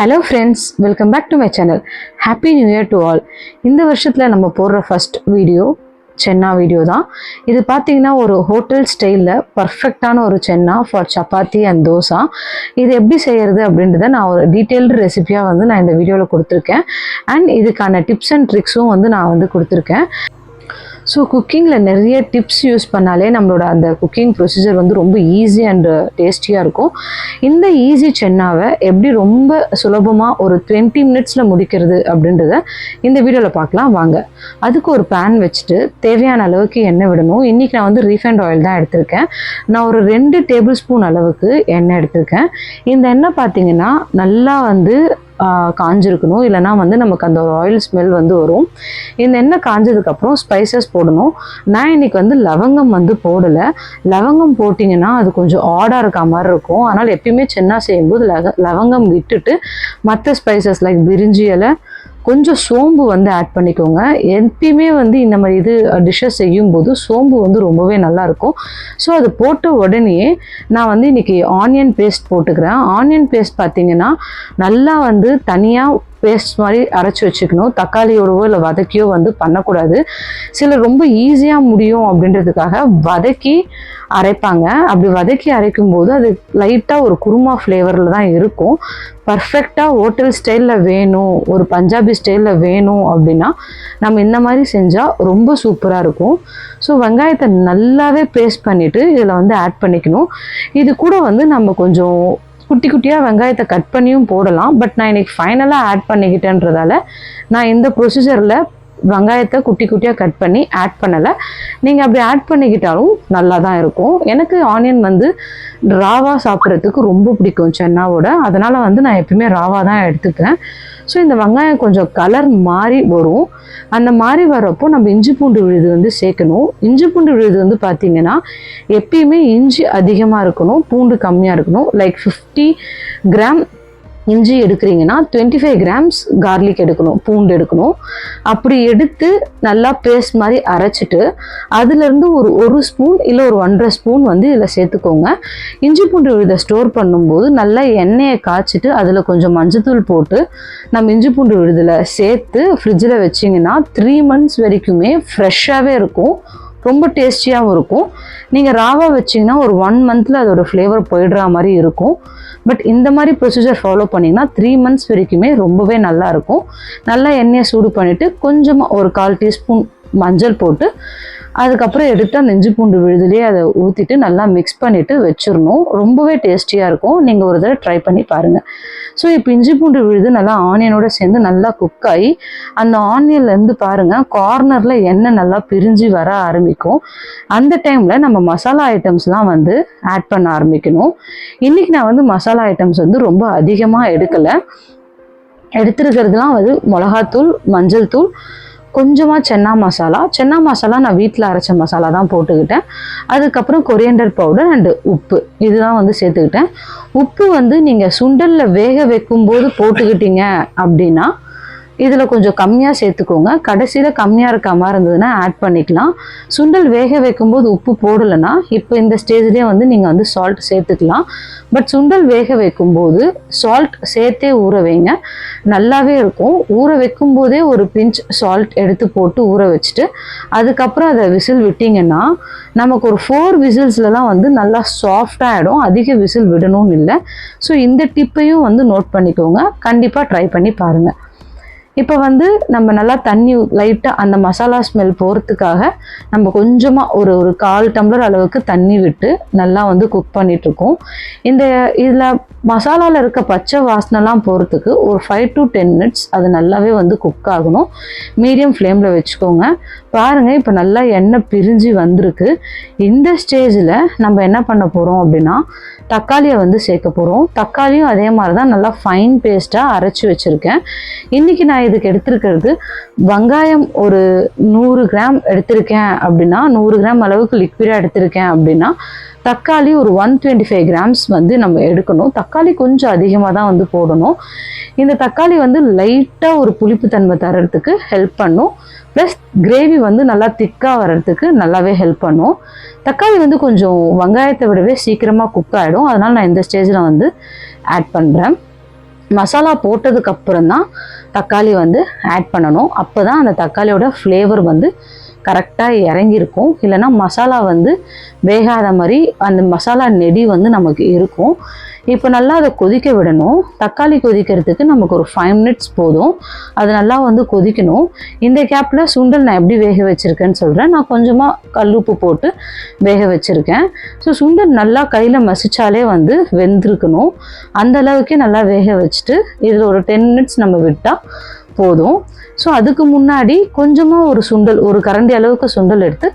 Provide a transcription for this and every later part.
Hello friends welcome back to my channel happy new year to all இந்த வருஷத்தில் நம்ம போடுற ஃபர்ஸ்ட் வீடியோ சென்னா video தான். இது பார்த்தீங்கன்னா ஒரு ஹோட்டல் ஸ்டைலில் பர்ஃபெக்டான ஒரு சென்னா ஃபார் சப்பாத்தி அண்ட் தோசா. இது எப்படி செய்கிறது அப்படின்றத நான் ஒரு டீட்டெயில்டு ரெசிபியாக வந்து நான் இந்த வீடியோவில் கொடுத்துருக்கேன். அண்ட் இதுக்கான டிப்ஸ் அண்ட் ட்ரிக்ஸும் வந்து நான் வந்து கொடுத்துருக்கேன். ஸோ குக்கிங்கில் நிறைய டிப்ஸ் யூஸ் பண்ணாலே நம்மளோட அந்த குக்கிங் ப்ரொசீஜர் வந்து ரொம்ப ஈஸி அண்ட் டேஸ்டியாக இருக்கும். இந்த ஈஸி சென்னாவை எப்படி ரொம்ப சுலபமாக ஒரு டுவெண்ட்டி மினிட்ஸில் முடிக்கிறது அப்படின்றத இந்த வீடியோவில் பார்க்கலாம். வாங்க. அதுக்கு ஒரு பேன் வச்சுட்டு தேவையான அளவுக்கு எண்ணெய் விடணும். இன்றைக்கி நான் வந்து ரீஃபைண்ட் ஆயில் தான் எடுத்திருக்கேன். நான் ஒரு ரெண்டு டேபிள் ஸ்பூன் அளவுக்கு எண்ணெய் எடுத்திருக்கேன். இந்த எண்ணெய் பார்த்தீங்கன்னா நல்லா வந்து காஞ்சிருக்கணும். இல்லைனா வந்து நமக்கு அந்த ஒரு ஆயில் ஸ்மெல் வந்து வரும். இந்த எண்ணெய் காஞ்சதுக்கப்புறம் ஸ்பைசஸ் போடணும். நான் இன்னைக்கு வந்து லவங்கம் வந்து போடலை. லவங்கம் போட்டிங்கன்னா அது கொஞ்சம் ஆடாக இருக்க மாதிரி இருக்கும். அதனால் எப்பயுமே சென்னா செய்யும்போது லவங்கம் விட்டுட்டு மற்ற ஸ்பைசஸ் லைக் பிரிஞ்சி இலை கொஞ்சம் சோம்பு வந்து ஆட் பண்ணிக்கோங்க. எப்பயுமே வந்து இந்த மாதிரி இது டிஷ்ஷஸ் செய்யும்போது சோம்பு வந்து ரொம்பவே நல்லா இருக்கும் ஸோ அது போட்ட உடனே நான் வந்து இன்னைக்கு ஆனியன் பேஸ்ட் போட்டுக்கிறேன். ஆனியன் பேஸ்ட் பார்த்திங்கன்னா நல்லா வந்து தனியாக பேஸ்ட் மாதிரி அரைச்சி வச்சுக்கணும். தக்காளியோடவோ இல்லை வதக்கியோ வந்து பண்ணக்கூடாது. சிலர் ரொம்ப ஈஸியாக முடியும் அப்படின்றதுக்காக வதக்கி அரைப்பாங்க. அப்படி வதக்கி அரைக்கும் போது அது லைட்டாக ஒரு குருமா ஃப்ளேவரில் தான் இருக்கும். பர்ஃபெக்டாக ஹோட்டல் ஸ்டைலில் வேணும் ஒரு பஞ்சாபி ஸ்டைலில் வேணும் அப்படின்னா நம்ம இந்த மாதிரி செஞ்சால் ரொம்ப சூப்பராக இருக்கும். ஸோ வெங்காயத்தை நல்லாவே பேஸ்ட் பண்ணிவிட்டு இதில் வந்து ஆட் பண்ணிக்கணும். இது கூட வந்து நம்ம கொஞ்சம் குட்டி குட்டியாக வெங்காயத்தை கட் பண்ணியும் போடலாம். பட் நான் இன்னைக்கு ஃபைனலாக ஆட் பண்ணிக்கிட்டேன்றதால நான் இந்த ப்ரொசீஜரில் வெங்காயத்தை குட்டி குட்டியாக கட் பண்ணி ஆட் பண்ணலை. நீங்கள் அப்படி ஆட் பண்ணிக்கிட்டாலும் நல்லா தான் இருக்கும். எனக்கு ஆனியன் வந்து ராவா சாப்பிட்றதுக்கு ரொம்ப பிடிக்கும் சென்னாவோட. அதனால் வந்து நான் எப்பயுமே ராவா தான் எடுத்துக்கிறேன் ஸோ இந்த வெங்காயம் கொஞ்சம் கலர் மாறி வரும். அந்த மாதிரி வரப்போ நம்ம இஞ்சி பூண்டு விழுது வந்து சேர்க்கணும். இஞ்சி பூண்டு விழுது வந்து பார்த்தீங்கன்னா எப்பயுமே இஞ்சி அதிகமாக இருக்கணும் பூண்டு கம்மியாக இருக்கணும். லைக் ஃபிஃப்டி கிராம் இஞ்சி எடுக்கிறீங்கன்னா டுவெண்ட்டி ஃபைவ் கிராம்ஸ் கார்லிக் எடுக்கணும் பூண்டு எடுக்கணும். அப்படி எடுத்து நல்லா பேஸ்ட் மாதிரி அரைச்சிட்டு அதுலேருந்து ஒரு ஒரு ஸ்பூன் இல்லை ஒரு ஒன்றரை ஸ்பூன் வந்து இதில் சேர்த்துக்கோங்க. இஞ்சி பூண்டு விழுதை ஸ்டோர் பண்ணும்போது நல்லா எண்ணெயை காய்ச்சிட்டு அதில் கொஞ்சம் மஞ்சத்தூள் போட்டு நம்ம இஞ்சி பூண்டு விழுதில் சேர்த்து ஃப்ரிட்ஜில் வச்சிங்கன்னா த்ரீ மந்த்ஸ் வரைக்குமே ஃப்ரெஷ்ஷாகவே இருக்கும். ரொம்ப டேஸ்டியாகவும் இருக்கும். நீங்கள் ராவா வச்சிங்கன்னா ஒரு ஒன் மந்தில் அதோடய ஃப்ளேவர் போயிடுற மாதிரி இருக்கும். பட் இந்த மாதிரி ப்ரொசீஜர் ஃபாலோ பண்ணிங்கன்னா த்ரீ மந்த்ஸ் வரைக்குமே ரொம்பவே நல்லா இருக்கும். நல்லா எண்ணெயை சூடு பண்ணிவிட்டு கொஞ்சமாக ஒரு கால் டீஸ்பூன் மஞ்சள் போட்டு அதுக்கப்புறம் எடுத்து அந்த இஞ்சி பூண்டு விழுதுலேயே அதை ஊற்றிட்டு நல்லா மிக்ஸ் பண்ணிவிட்டு வச்சிடணும். ரொம்பவே டேஸ்டியாக இருக்கும். நீங்கள் ஒரு தடவை ட்ரை பண்ணி பாருங்கள் ஸோ இப்போ இஞ்சி பூண்டு விழுது நல்லா ஆனியனோட சேர்ந்து நல்லா குக் ஆகி அந்த ஆனியன்லேருந்து பாருங்கள் கார்னரில் எண்ணெய் நல்லா பிரிஞ்சு வர ஆரம்பிக்கும். அந்த டைமில் நம்ம மசாலா ஐட்டம்ஸ்லாம் வந்து ஆட் பண்ண ஆரம்பிக்கணும். இன்றைக்கி நான் வந்து மசாலா ஐட்டம்ஸ் வந்து ரொம்ப அதிகமாக எடுக்கலை. எடுத்துருக்கிறதுலாம் வந்து மிளகாத்தூள் மஞ்சள் தூள் கொஞ்சமாக சென்னா மசாலா. சென்னா மசாலா நான் வீட்டில் அரைச்ச மசாலா தான் போட்டுக்கிட்டேன். அதுக்கப்புறம் கொரியண்டர் பவுடர் அண்டு உப்பு. இதுதான் வந்து சேர்த்துக்கிட்டேன். உப்பு வந்து நீங்கள் சுண்டலில் வேக வைக்கும்போது போட்டுக்கிட்டீங்க அப்படின்னா இதில் கொஞ்சம் கம்மியாக சேர்த்துக்கோங்க. கடைசியில் கம்மியாக இருக்க மாதிரி இருந்ததுன்னா ஆட் பண்ணிக்கலாம். சுண்டல் வேக வைக்கும்போது உப்பு போடலைன்னா இப்போ இந்த ஸ்டேஜ்லேயே வந்து நீங்கள் வந்து சால்ட் சேர்த்துக்கலாம். பட் சுண்டல் வேக வைக்கும்போது சால்ட் சேர்த்தே ஊற வைங்க. நல்லாவே இருக்கும். ஊற வைக்கும்போதே ஒரு பிஞ்ச் சால்ட் எடுத்து போட்டு ஊற வச்சுட்டு அதுக்கப்புறம் அதை விசில் விட்டிங்கன்னா நமக்கு ஒரு ஃபோர் விசில்ஸ்லலாம் வந்து நல்லா சாஃப்டாக ஆகிடும் அதிக விசில் விடணும்னு இல்லை. ஸோ இந்த டிப்பையும் வந்து நோட் பண்ணிக்கோங்க. கண்டிப்பாக ட்ரை பண்ணி பாருங்கள் இப்போ வந்து நம்ம நல்லா தண்ணி லைட்டாக அந்த மசாலா ஸ்மெல் போகிறதுக்காக நம்ம கொஞ்சமாக ஒரு ஒரு கால் டம்ளர் அளவுக்கு தண்ணி விட்டு நல்லா வந்து குக் பண்ணிகிட்ருக்கோம் இந்த இதில் மசாலாவில் இருக்க பச்சை வாசனைலாம் போகிறதுக்கு ஒரு ஃபைவ் டு டென் மினிட்ஸ் அது நல்லாவே வந்து குக் ஆகணும். மீடியம் ஃப்ளேமில் வச்சுக்கோங்க. பாருங்கள் இப்போ நல்லா எண்ணெய் பிரிஞ்சு வந்திருக்கு. இந்த ஸ்டேஜில் நம்ம என்ன பண்ண போகிறோம் அப்படின்னா தக்காளியை வந்து சேர்க்க போகிறோம் தக்காளியும் அதே மாதிரி தான் நல்லா ஃபைன் பேஸ்ட்டாக அரைச்சி வச்சுருக்கேன். இன்றைக்கி நான் இதுக்கு எடுத்திருக்கிறது வெங்காயம் ஒரு நூறு கிராம் எடுத்திருக்கேன் அப்படின்னா நூறு கிராம் அளவுக்கு லிக்விடாக எடுத்திருக்கேன் அப்படின்னா தக்காளி ஒரு ஒன் டுவெண்ட்டி ஃபைவ் கிராம்ஸ் வந்து நம்ம எடுக்கணும். தக்காளி கொஞ்சம் அதிகமாக தான் வந்து போடணும். இந்த தக்காளி வந்து லைட்டாக ஒரு புளிப்புத்தன்மை தர்றதுக்கு ஹெல்ப் பண்ணும். ப்ளஸ் கிரேவி வந்து நல்லா திக்காக வர்றதுக்கு நல்லாவே ஹெல்ப் பண்ணும். தக்காளி வந்து கொஞ்சம் வெங்காயத்தை விடவே சீக்கிரமாக குக் ஆகிடும் அதனால் நான் இந்த ஸ்டேஜில் வந்து ஆட் பண்ணுறேன் மசாலா போட்டதுக்கு அப்புறம் தான் தக்காளி வந்து ஆட் பண்ணணும். அப்போ தான் அந்த தக்காளியோட ஃப்ளேவர் வந்து கரெக்டாக இறங்கியிருக்கும். இல்லைன்னா மசாலா வந்து வேகாத மாதிரி அந்த மசாலா நெடி வந்து நமக்கு இருக்கும். இப்போ நல்லா அதை கொதிக்க விடணும். தக்காளி கொதிக்கிறதுக்கு நமக்கு ஒரு ஃபைவ் மினிட்ஸ் போதும். அது நல்லா வந்து கொதிக்கணும். இந்த கேப்பில் சுண்டல் நான் எப்படி வேக வச்சுருக்கேன்னு சொல்கிறேன் நான் கொஞ்சமாக கல்லுப்பு போட்டு வேக வச்சுருக்கேன். ஸோ சுண்டல் நல்லா கையில் மசிச்சாலே வந்து வெந்திருக்கணும். அந்த அளவுக்கே நல்லா வேக வச்சுட்டு இதில் ஒரு டென் மினிட்ஸ் நம்ம விட்டால் போதும். ஸோ அதுக்கு முன்னாடி கொஞ்சமாக ஒரு சுண்டல் ஒரு கரண்டி அளவுக்கு சுண்டல் எடுத்து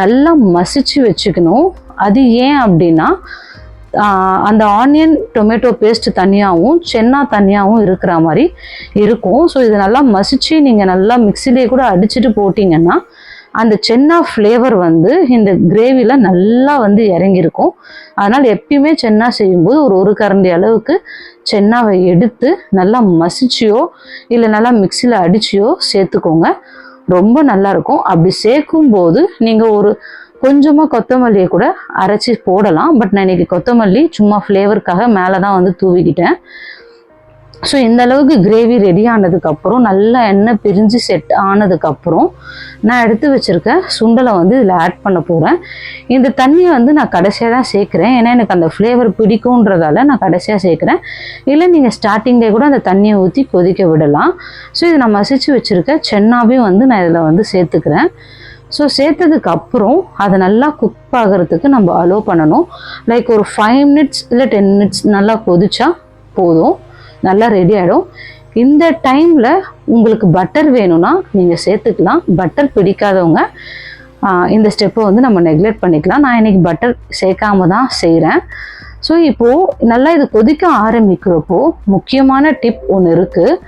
நல்லா மசிச்சு வச்சுக்கணும். அது ஏன் அப்படின்னா அந்த ஆனியன் டொமேட்டோ பேஸ்ட் தனியாகவும் சென்னா தனியாகவும் இருக்கிற மாதிரி இருக்கும். ஸோ இது நல்லா மசித்து நீங்கள் நல்லா மிக்சிலேயே கூட அடிச்சுட்டு போட்டிங்கன்னா அந்த சென்னா ஃப்ளேவர் வந்து இந்த கிரேவியில் நல்லா வந்து இறங்கியிருக்கும். அதனால் எப்பயுமே சென்னா செய்யும்போது ஒரு ஒரு கரண்டி அளவுக்கு சென்னாவை எடுத்து நல்லா மசிச்சியோ இல்லை நல்லா மிக்சியில் அடிச்சியோ சேர்த்துக்கோங்க. ரொம்ப நல்லா இருக்கும். அப்படி சேர்க்கும் போது நீங்கள் ஒரு கொஞ்சமாக கொத்தமல்லியை கூட அரைச்சி போடலாம். பட் நான் இன்னைக்கு கொத்தமல்லி சும்மா ஃப்ளேவருக்காக மேலே தான் வந்து தூவிக்கிட்டேன். ஸோ இந்த அளவுக்கு கிரேவி ரெடி ஆனதுக்கப்புறம் நல்லா எண்ணெய் பிரிஞ்சு செட் ஆனதுக்கப்புறம் நான் எடுத்து வச்சுருக்க சுண்டலை வந்து இதில் ஆட் பண்ண போகிறேன் இந்த தண்ணியை வந்து நான் கடைசியாக தான் சேர்க்குறேன். ஏன்னா எனக்கு அந்த ஃப்ளேவர் பிடிக்குன்றதால நான் கடைசியாக சேர்க்குறேன். இல்லை நீங்கள் ஸ்டார்டிங்லேயே கூட அந்த தண்ணியை ஊற்றி கொதிக்க விடலாம். ஸோ இதை நான் மசிச்சு வச்சுருக்க சென்னாவையும் வந்து நான் இதில் வந்து சேர்த்துக்கிறேன். ஸோ சேர்த்ததுக்கு அப்புறம் அதை நல்லா குக் ஆகிறதுக்கு நம்ம அலோவ் பண்ணணும். லைக் ஒரு ஃபைவ் மினிட்ஸ் இல்லை டென் மினிட்ஸ் நல்லா கொதிச்சா போதும். நல்லா ரெடி ஆகிடும் இந்த டைமில் உங்களுக்கு பட்டர் வேணும்னா நீங்கள் சேர்த்துக்கலாம். பட்டர் பிடிக்காதவங்க இந்த ஸ்டெப்பை வந்து நம்ம நெக்லெக்ட் பண்ணிக்கலாம். நான் இன்னைக்கு பட்டர் சேர்க்காம தான் செய்கிறேன் ஸோ இப்போது நல்லா இது கொதிக்க ஆரம்பிக்கிறப்போ முக்கியமான டிப் ஒன்று இருக்குது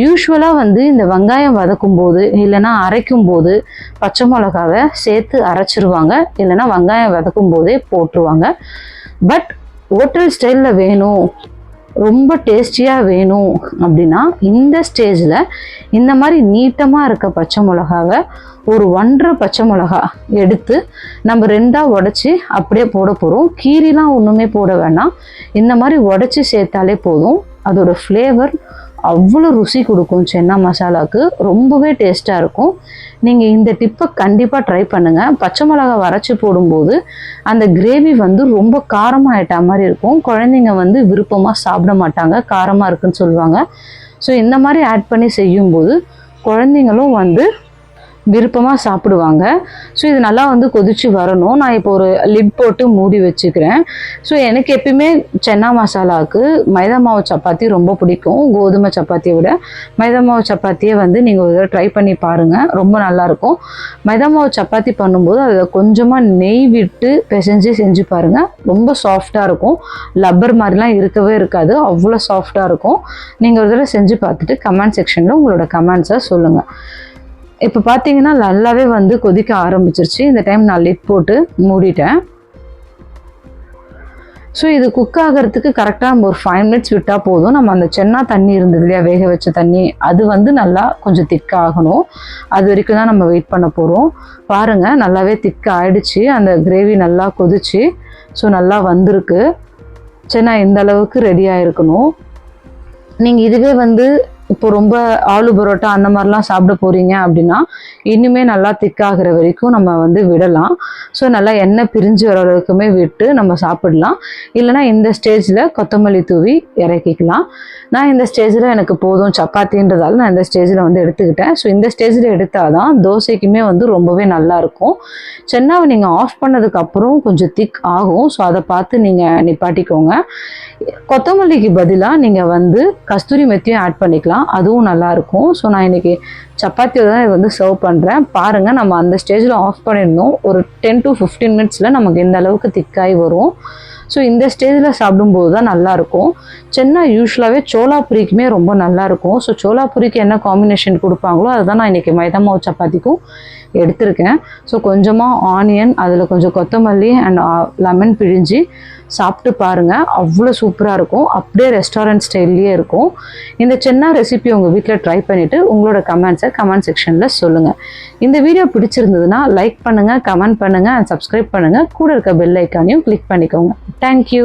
யூஸ்வலாக வந்து இந்த வெங்காயம் வதக்கும் போது இல்லைன்னா அரைக்கும் போது பச்சை மிளகாவை சேர்த்து அரைச்சிருவாங்க. இல்லைன்னா வெங்காயம் வதக்கும் போதே போட்டுருவாங்க பட் ஹோட்டல் ஸ்டைலில் வேணும் ரொம்ப டேஸ்டியாக வேணும் அப்படின்னா இந்த ஸ்டேஜில் இந்த மாதிரி நீட்டமாக இருக்க பச்சை மிளகாவை ஒரு ஒன்றரை பச்சை மிளகா எடுத்து நம்ம ரெண்டாக உடச்சி அப்படியே போட போகிறோம் கீரிலாம் ஒன்றுமே போட வேணாம். இந்த மாதிரி உடச்சி சேர்த்தாலே போதும். அதோட ஃப்ளேவர் அவ்வளோ ருசி கொடுக்கும் சென்னா மசாலாவுக்கு. ரொம்பவே டேஸ்ட்டாக இருக்கும். நீங்கள் இந்த டிப்பை கண்டிப்பாக ட்ரை பண்ணுங்கள் பச்சை மிளகா வரைச்சி போடும்போது அந்த கிரேவி வந்து ரொம்ப காரமாயிட்டா மாதிரி இருக்கும். குழந்தைங்க வந்து விருப்பமாக சாப்பிட மாட்டாங்க. காரமாக இருக்குன்னு சொல்லுவாங்க. ஸோ இந்த மாதிரி ஆட் பண்ணி செய்யும்போது குழந்தைங்களும் வந்து விருப்பமாக சாப்பிடுவாங்க. ஸோ இது நல்லா வந்து கொதிச்சு வரணும். நான் இப்போ ஒரு லிட் போட்டு மூடி வச்சுக்கிறேன். ஸோ எனக்கு எப்பயுமே சென்னா மசாலாவுக்கு மைதா மாவு சப்பாத்தி ரொம்ப பிடிக்கும். கோதுமை சப்பாத்தியை விட மைதா மாவு சப்பாத்தியை வந்து நீங்கள் ஒரு ட்ரை பண்ணி பாருங்கள் ரொம்ப நல்லாயிருக்கும் மைதா மாவு சப்பாத்தி பண்ணும்போது அதில் கொஞ்சமாக நெய் விட்டு பிசைஞ்சு செஞ்சு பாருங்கள் ரொம்ப சாஃப்டாக இருக்கும். லப்பர் மாதிரிலாம் இருக்கவே இருக்காது. அவ்வளோ சாஃப்டாக இருக்கும். நீங்கள் ஒரு தடவை செஞ்சு பார்த்துட்டு கமெண்ட் செக்ஷனில் உங்களோட கமெண்ட்ஸை சொல்லுங்கள் இப்போ பார்த்தீங்கன்னா நல்லாவே வந்து கொதிக்க ஆரம்பிச்சிருச்சு. இந்த டைம் நான் லிட் போட்டு மூடிட்டேன். ஸோ இது குக் ஆகிறதுக்கு கரெக்டாக நம்ம ஒரு ஃபைவ் மினிட்ஸ் விட்டால் போதும். நம்ம அந்த சென்னா தண்ணி இருந்தது இல்லையா வேக வச்ச தண்ணி அது வந்து நல்லா கொஞ்சம் திக் ஆகணும். அது வரைக்கும் தான் நம்ம வெயிட் பண்ண போகிறோம் பாருங்கள் நல்லாவே திக் ஆயிடுச்சு. அந்த கிரேவி நல்லா கொதிச்சு. ஸோ நல்லா வந்திருக்கு. சென்னா இந்த அளவுக்கு ரெடி ஆயிருக்கணும் நீங்கள் இதுவே வந்து இப்போ ரொம்ப ஆலு பரோட்டா அந்த மாதிரிலாம் சாப்பிட போகிறீங்க அப்படின்னா இன்னுமே நல்லா திக்காகிற வரைக்கும் நம்ம வந்து விடலாம். ஸோ நல்லா எண்ணெய் பிரிஞ்சு வர அளவுக்குமே விட்டு நம்ம சாப்பிடலாம். இல்லைன்னா இந்த ஸ்டேஜில் கொத்தமல்லி தூவி இறக்கிக்கலாம். நான் இந்த ஸ்டேஜில் எனக்கு போதும் சப்பாத்தின்றதால நான் இந்த ஸ்டேஜில் வந்து எடுத்துக்கிட்டேன். ஸோ இந்த ஸ்டேஜில் எடுத்தால் தான் தோசைக்குமே வந்து ரொம்பவே நல்லா இருக்கும். சென்னாவை நீங்கள் ஆஃப் பண்ணதுக்கப்புறம் கொஞ்சம் திக் ஆகும். ஸோ அதை பார்த்து நீங்கள் நிப்பாட்டிக்கோங்க. கொத்தமல்லிக்கு பதிலாக நீங்கள் வந்து கஸ்தூரி மெத்தியும் ஆட் பண்ணிக்கலாம். அதுவும் நல்லா இருக்கும் ஸோ நான் இன்னைக்கு சப்பாத்தியோட தான் இது வந்து சர்வ் பண்ணுறேன் பாருங்கள் நம்ம அந்த ஸ்டேஜில் ஆஃப் பண்ணியிருந்தோம் ஒரு டென் டு ஃபிஃப்டீன் மினிட்ஸில் நமக்கு இந்த அளவுக்கு திக்காகி வரும். ஸோ இந்த ஸ்டேஜில் சாப்பிடும்போது தான் நல்லாயிருக்கும். சென்னா யூஸ்வலாகவே சோலாபுரிக்குமே ரொம்ப நல்லாயிருக்கும். ஸோ சோலாபுரிக்கு என்ன காம்பினேஷன் கொடுப்பாங்களோ அதுதான் நான் இன்றைக்கி மைதா மாவு சப்பாத்திக்கும் எடுத்திருக்கேன். ஸோ கொஞ்சமாக ஆனியன் அதில் கொஞ்சம் கொத்தமல்லி அண்ட் லெமன் uh, பிழிஞ்சு சாப்பிட்டு பாருங்கள் அவ்வளோ சூப்பராக இருக்கும். அப்படியே ரெஸ்டாரண்ட் ஸ்டைல்லையே இருக்கும். இந்த சென்னா ரெசிபி உங்கள் வீட்டில் ட்ரை பண்ணிவிட்டு உங்களோட கமெண்ட்ஸை கமெண்ட் செக்ஷனில் சொல்லுங்கள் இந்த வீடியோ பிடிச்சிருந்ததுன்னா லைக் பண்ணுங்கள் கமெண்ட் பண்ணுங்கள் அண்ட் சப்ஸ்கிரைப் பண்ணுங்கள் கூட இருக்க பெல் ஐக்கானையும் கிளிக் பண்ணிக்கோங்க. தேங்க்யூ